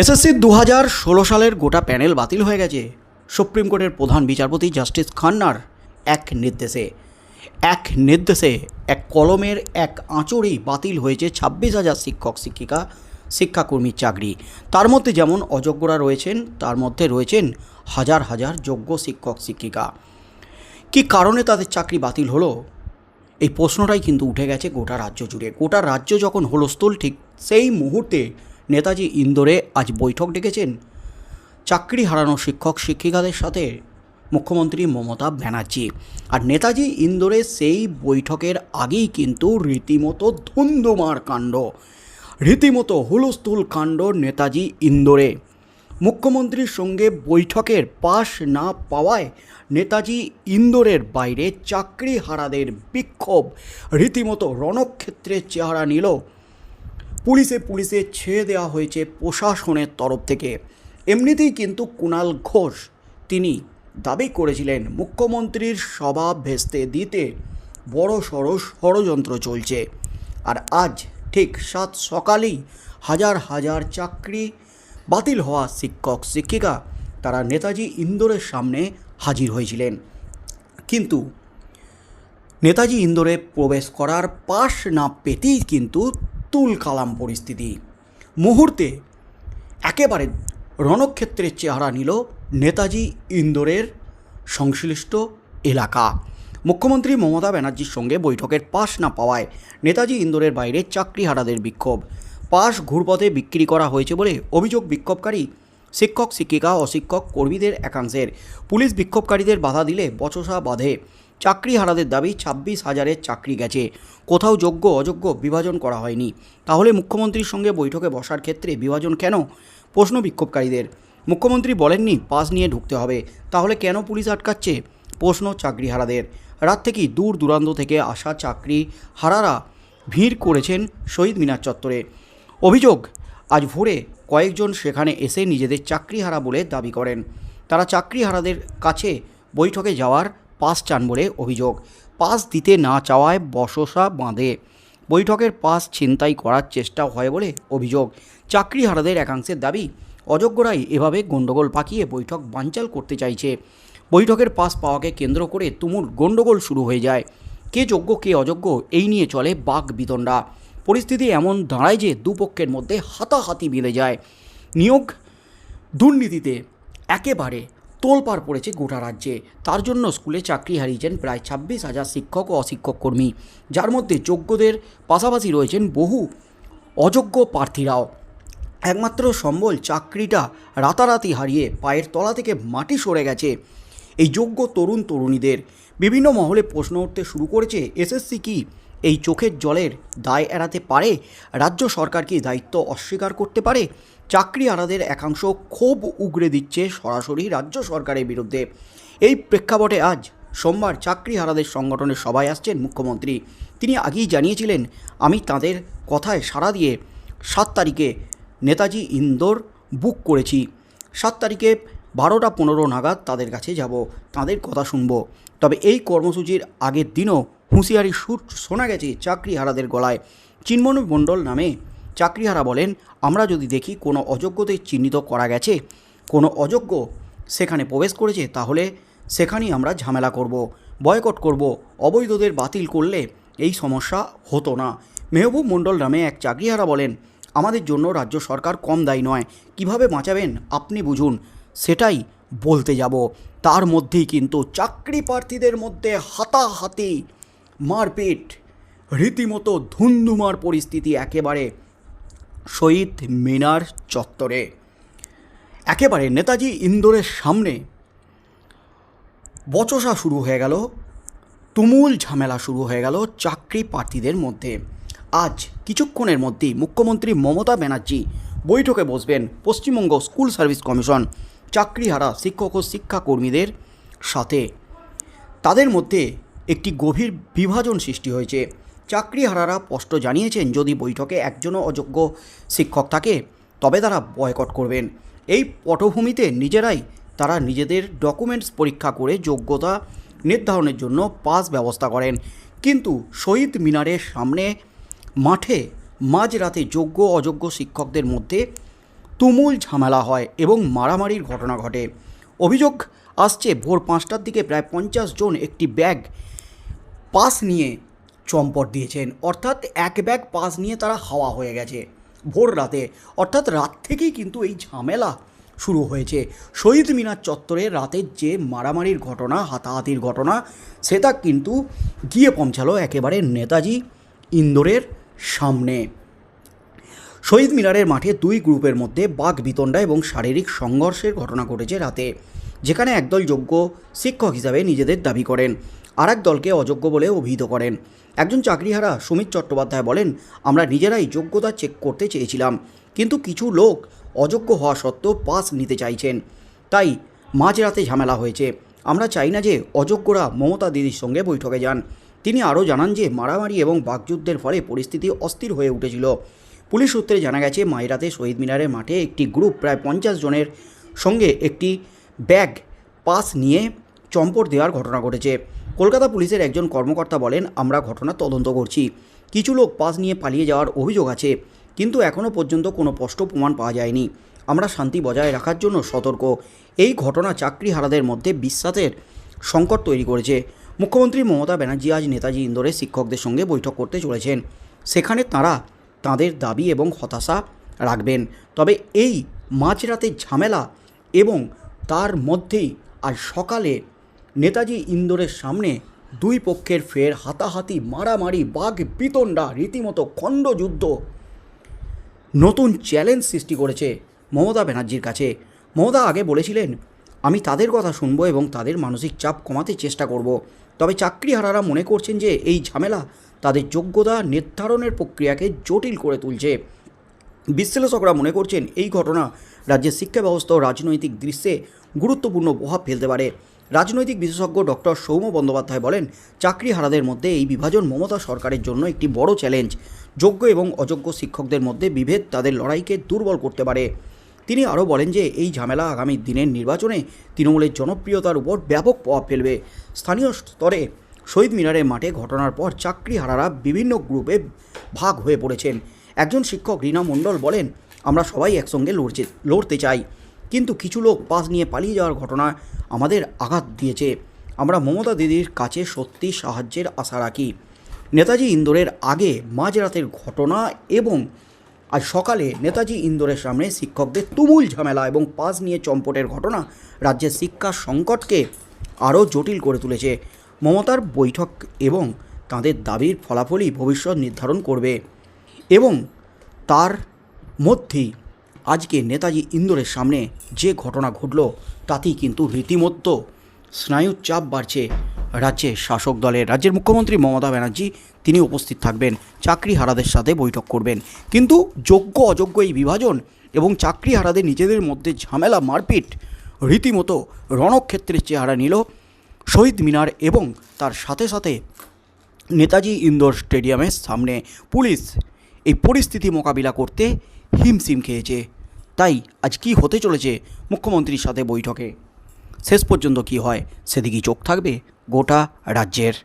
SSC দু হাজার ষোলো সালের গোটা প্যানেল বাতিল হয়ে গেছে। সুপ্রিম কোর্টের প্রধান বিচারপতি জাস্টিস খান্নার এক নির্দেশে। এক নির্দেশে এক কলমের এক আঁচড়েই বাতিল হয়েছে ছাব্বিশ হাজার শিক্ষক, শিক্ষিকা শিক্ষাকর্মীর চাকরি। তার মধ্যে যেমন অযোগ্যরা রয়েছেন, তার মধ্যে রয়েছেন হাজার হাজার যোগ্য শিক্ষক, শিক্ষিকা। কী কারণে তাদের চাকরি বাতিল হলো? এই প্রশ্নটাই কিন্তু উঠে গেছে গোটা রাজ্য জুড়ে। গোটা রাজ্য যখন হলস্থল ঠিক সেই মুহূর্তে নেতাজি ইন্দোরে আজ বৈঠক ডেকেছেন। চাকরি হারানো শিক্ষক শিক্ষিকাদের সাথে মুখ্যমন্ত্রী মমতা ব্যানার্জি। আর নেতাজি ইন্দোরে সেই বৈঠকের আগেই কিন্তু রীতিমতো ধুন্ধুমার কাণ্ড, রীতিমতো হুলস্থুল কাণ্ড নেতাজি ইন্দোরে। মুখ্যমন্ত্রীর সঙ্গে বৈঠকের পাশ না পাওয়ায় নেতাজি ইন্দোরের বাইরে চাকরি হারাদের বিক্ষোভ, রীতিমতো রণক্ষেত্রের চেহারা নিল পুলিশে পুলিশে ছেড়ে দেওয়া হয়েছে প্রশাসনের তরফ থেকে। এমনিতেই কিন্তু কুণাল ঘোষ তিনি দাবি করেছিলেন, মুখ্যমন্ত্রীর সভা ভেস্তে দিতে বড় সড় ষড়যন্ত্র চলছে। আর আজ ঠিক সাত সকালেই হাজার হাজার চাকরি বাতিল হওয়া শিক্ষক, শিক্ষিকা তারা নেতাজি ইন্দোরের সামনে হাজির হয়েছিলেন। কিন্তু নেতাজি ইন্দোরে প্রবেশ করার পাশ না পেতেই কিন্তু তুল কালাম পরিস্থিতি। মুহূর্তে একেবারে রণক্ষেত্রের চেহারা নিল নেতাজি ইন্দোরের সংশ্লিষ্ট এলাকা। মুখ্যমন্ত্রী মমতা ব্যানার্জির সঙ্গে বৈঠকের পাশ না পাওয়ায় নেতাজি ইন্দোরের বাইরে চাকরিহারাদের বিক্ষোভ। পাশ ঘুরপথে বিক্রি করা হয়েছে বলে অভিযোগ বিক্ষোভকারী শিক্ষক, শিক্ষিকা, অশিক্ষক, কর্মীদের একাংশের। পুলিশ বিক্ষোভকারীদের বাধা দিলে বচসা বাঁধে। চাকরিহারাদের দাবি ছাব্বিশ হাজারের চাকরি গেছে। কোথাও যোগ্য, অযোগ্য বিভাজন করা হয়নি। তাহলে মুখ্যমন্ত্রীর সঙ্গে বৈঠকে বসার ক্ষেত্রে বিভাজন কেন? প্রশ্ন বিক্ষোভকারীদের। মুখ্যমন্ত্রী বলেননি পাস নিয়ে ঢুকতে হবে। তাহলে কেন পুলিশ আটকাচ্ছে? প্রশ্ন চাকরিহারাদের। রাত থেকেই দূর দূরান্ত থেকে আসা চাকরি হারারা ভিড় করেছেন শহীদ মিনার চত্বরে। অভিযোগ, আজ ভোরে কয়েকজন সেখানে এসে নিজেদের চাকরিহারা বলে দাবি করেন। তারা চাকরিহারাদের কাছে বৈঠকে যাওয়ার পাস চান বলে অভিযোগ। পাস দিতে না চাওয়ায় বসসা বাঁধে। বৈঠকের পাস ছিনতাই করার চেষ্টা হয় বলে অভিযোগ। চাকরিহারাদের একাংশের দাবি, অযোগ্যরাই এভাবে গণ্ডগোল পাকিয়ে বৈঠক বানচাল করতে চাইছে। বৈঠকের পাস পাওয়াকে কেন্দ্র করে তুমুল গণ্ডগোল শুরু হয়ে যায়। কে যোগ্য, কে অযোগ্য, এই নিয়ে চলে বাঘ বিতণ্ডা। পরিস্থিতি এমন দাঁড়ায় যে দুপক্ষের মধ্যে হাতাহাতি বেঁধে যায়। নিয়োগ দুর্নীতিতে একেবারে তোলপাড় পড়েছে গোটা রাজ্যে। তার জন্য স্কুলে চাকরি হারিয়েছেন প্রায় ছাব্বিশ হাজার শিক্ষক ও অশিক্ষক কর্মী। যার মধ্যে যোগ্যদের পাশাপাশি রয়েছেন বহু অযোগ্য প্রার্থীরাও। একমাত্র সম্বল চাকরিটা রাতারাতি হারিয়ে পায়ের তলা থেকে মাটি সরে গেছে এই যোগ্য তরুণ তরুণীদের বিভিন্ন মহলে প্রশ্ন উঠতে শুরু করেছে এসএসসি কি? এই চোখের জলের দায় এড়াতে পারে? রাজ্য সরকার কি দায়িত্ব অস্বীকার করতে পারে? চাকরি আনাদের একাংশ ক্ষোভ উগরে দিচ্ছে সরাসরি রাজ্য সরকারের বিরুদ্ধে। এই প্রেক্ষাপটে আজ সোমবার চাকরি হারাদের সংগঠনের সভায় আসছেন মুখ্যমন্ত্রী। তিনি আগেই জানিয়েছিলেন, আমি তাদের কথায় সাড়া দিয়ে সাত তারিখে নেতাজি ইন্দোর বুক করেছি। সাত তারিখে বারোটা পনেরো নাগাদ তাদের কাছে যাব, তাদের কথা শুনব। তবে এই কর্মসূচির আগের দিনও হুঁশিয়ারি সুর শোনা গেছে চাকরিহারাদের গলায়। চিন্ময় মণ্ডল নামে চাকরিহারা বলেন, আমরা যদি দেখি কোনো অযোগ্যদের চিহ্নিত করা গেছে, কোনো অযোগ্য সেখানে প্রবেশ করেছে, তাহলে সেখানেই আমরা ঝামেলা করব, বয়কট করব, অবৈধদের বাতিল করলে এই সমস্যা হতো না। মেহবুব মণ্ডল নামে এক চাকরিহারা বলেন, আমাদের জন্য রাজ্য সরকার কম দায়ী নয়, কীভাবে বাঁচাবেন আপনি বুঝুন, সেটাই বলতে যাব। তার মধ্যেই কিন্তু চাকরি প্রার্থীদের মধ্যে হাতাহাতি মারপিট। রীতিমতো ধুন্ধুমার পরিস্থিতি একেবারে শহীদ মিনার চত্বরে। একেবারে নেতাজি ইন্দোরের সামনে বচসা শুরু হয়ে গেল, তুমুল ঝামেলা শুরু হয়ে গেল চাকরি প্রার্থীদের মধ্যে। আজ কিছুক্ষণের মধ্যেই মুখ্যমন্ত্রী মমতা ব্যানার্জি বৈঠকে বসবেন পশ্চিমবঙ্গ স্কুল সার্ভিস কমিশন চাকরিহারা শিক্ষক ও শিক্ষাকর্মীদের সাথে। তাদের মধ্যে একটি গভীর বিভাজন সৃষ্টি হয়েছে। চাকরিহারারা স্পষ্ট জানিয়েছেন, যদি বৈঠকে একজনও অযোগ্য শিক্ষক থাকে, তবে তারা বয়কট করবেন। এই পটভূমিতে নিজেরাই তারা নিজেদের ডকুমেন্টস পরীক্ষা করে যোগ্যতা নির্ধারণের জন্য পাস ব্যবস্থা করেন। কিন্তু শহীদ মিনারের সামনে মাঠে মাঝরাতে যোগ্য অযোগ্য শিক্ষকদের মধ্যে তুমুল ঝামেলা হয় এবং মারামারির ঘটনা ঘটে। অভিযোগ আসছে, ভোর পাঁচটার দিকে প্রায় পঞ্চাশ জন একটি ব্যাগ পাস নিয়ে চম্পট দিয়েছেন। অর্থাৎ এক ব্যাগ পাস নিয়ে তারা হাওয়া হয়ে গেছে ভোর রাতে। অর্থাৎ রাত থেকেই কিন্তু এই ঝামেলা শুরু হয়েছে। শহীদ মিনার চত্বরে রাতের যে মারামারির ঘটনা, হাতাহাতির ঘটনা, সেটা কিন্তু গিয়ে পৌঁছালো একেবারে নেতাজি ইন্দোরের সামনে। শহীদ মিনারের মাঠে দুই গ্রুপের মধ্যে বাঘ বিতণ্ডা এবং শারীরিক সংঘর্ষের ঘটনা ঘটেছে রাতে, যেখানে একদল যোগ্য শিক্ষক হিসাবে নিজেদের দাবি করেন। আর এক দলকে অযোগ্য বলে অভিহিত করেন। একজন চাকরিহারা সুমিত চট্টোপাধ্যায় বলেন, আমরা নিজেরাই যোগ্যতা চেক করতে চেয়েছিলাম, কিন্তু কিছু লোক অযোগ্য হওয়া সত্ত্বেও পাস নিতে চাইছেন। তাই মাঝরাতে ঝামেলা হয়েছে। আমরা চাই না যে অযোগ্যরা মমতা দিদির সঙ্গে বৈঠকে যান। তিনি আরও জানান যে মারামারি এবং বাকযুদ্ধের ফলে পরিস্থিতি অস্থির হয়ে উঠেছিল। পুলিশ সূত্রে জানা গেছে, মাইরাতে শহীদ মিনারের মাঠে একটি গ্রুপ প্রায় পঞ্চাশ জনের সঙ্গে একটি ব্যাগ পাস নিয়ে চম্পট দেওয়ার ঘটনা ঘটেছে। কলকাতা পুলিশের একজন কর্মকর্তা বলেন, আমরা ঘটনা তদন্ত করছি। কিছু লোক পাস নিয়ে পালিয়ে যাওয়ার অভিযোগ আছে, কিন্তু এখনও পর্যন্ত কোনো স্পষ্ট প্রমাণ পাওয়া যায়নি। আমরা শান্তি বজায় রাখার জন্য সতর্ক। এই ঘটনা চাকরিহারাদের মধ্যে বিশ্বাসের সংকট তৈরি করেছে। মুখ্যমন্ত্রী মমতা ব্যানার্জি আজ নেতাজি ইন্দোরে শিক্ষকদের সঙ্গে বৈঠক করতে চলেছেন। সেখানে তারা তাদের দাবি এবং হতাশা রাখবেন। তবে এই মাঝরাতের ঝামেলা এবং তার মধ্যেই আজ সকালে নেতাজি ইন্দোরের সামনে দুই পক্ষের ফের হাতাহাতি, মারামারি, বাঘ বিতণ্ডা রীতিমতো খণ্ডযুদ্ধ। নতুন চ্যালেঞ্জ সৃষ্টি করেছে মমতা ব্যানার্জির কাছে। মমতা আগে বলেছিলেন, আমি তাদের কথা শুনব এবং তাদের মানসিক চাপ কমাতে চেষ্টা করব। তবে চাকরিহারারা মনে করছেন যে এই ঝামেলা তাদের যোগ্যতা নির্ধারণের প্রক্রিয়াকে জটিল করে তুলছে। বিশ্লেষকরা মনে করছেন এই ঘটনা রাজ্যের শিক্ষা ব্যবস্থা ও রাজনৈতিক দৃশ্যে গুরুত্বপূর্ণ প্রভাব ফেলতে পারে। রাজনৈতিক বিশেষজ্ঞ ডক্টর সৌম বন্দ্যোপাধ্যায় বলেন চাকরিহারাদের মধ্যে এই বিভাজন মমতা সরকারের জন্য একটি বড় চ্যালেঞ্জ। যোগ্য এবং অযোগ্য শিক্ষকদের মধ্যে বিভেদ তাদের লড়াইকে দুর্বল করতে পারে। তিনি আরও বলেন যে, এই ঝামেলা আগামী দিনের নির্বাচনে তৃণমূলের জনপ্রিয়তার উপর ব্যাপক প্রভাব ফেলবে। স্থানীয় স্তরে শহীদ মিনারের মাঠে ঘটনার পর চাকরিহারারা বিভিন্ন গ্রুপে ভাগ হয়ে পড়েছেন। একজন শিক্ষক রীনা মণ্ডল বলেন, আমরা সবাই একসঙ্গে লড়ছে, লড়তে চাই। কিন্তু কিছু লোক পাস নিয়ে পালিয়ে যাওয়ার ঘটনা আমাদের আঘাত দিয়েছে। আমরা মমতা দিদির কাছে সত্যি সাহায্যের আশা রাখি। নেতাজি ইন্দোরের আগে মাঝরাতের ঘটনা এবং আজ সকালে নেতাজি ইন্দোরের সামনে শিক্ষকদের তুমুল ঝামেলা এবং পাস নিয়ে চম্পটের ঘটনা রাজ্যের শিক্ষা সংকটকে আরও জটিল করে তুলেছে। মমতার বৈঠক এবং তাদের দাবির ফলাফলই ভবিষ্যৎ নির্ধারণ করবে এবং তার মধ্যেই আজকে নেতাজি ইন্দোরের সামনে যে ঘটনা ঘটল, তাতেই কিন্তু রীতিমতো স্নায়ুর চাপ বাড়ছে রাজ্যে শাসক দলের। রাজ্যের মুখ্যমন্ত্রী মমতা ব্যানার্জি, তিনি উপস্থিত থাকবেন চাকরিহারাদের সাথে বৈঠক করবেন। কিন্তু যোগ্য, অযোগ্য এই বিভাজন এবং চাকরি হারাদের নিজেদের মধ্যে ঝামেলা, মারপিট, রীতিমতো রণক্ষেত্রের চেহারা নিল শহীদ মিনার এবং তার সাথে সাথে নেতাজি ইন্দোর স্টেডিয়ামের সামনে পুলিশ এই পরিস্থিতি মোকাবিলা করতে হিমশিম খেয়েছে। তাই আজ কি হতে চলেছে মুখ্যমন্ত্রীর সাথে বৈঠকে? শেষ পর্যন্ত কি হয় সেদিকেই চোখ থাকবে গোটা রাজ্যের।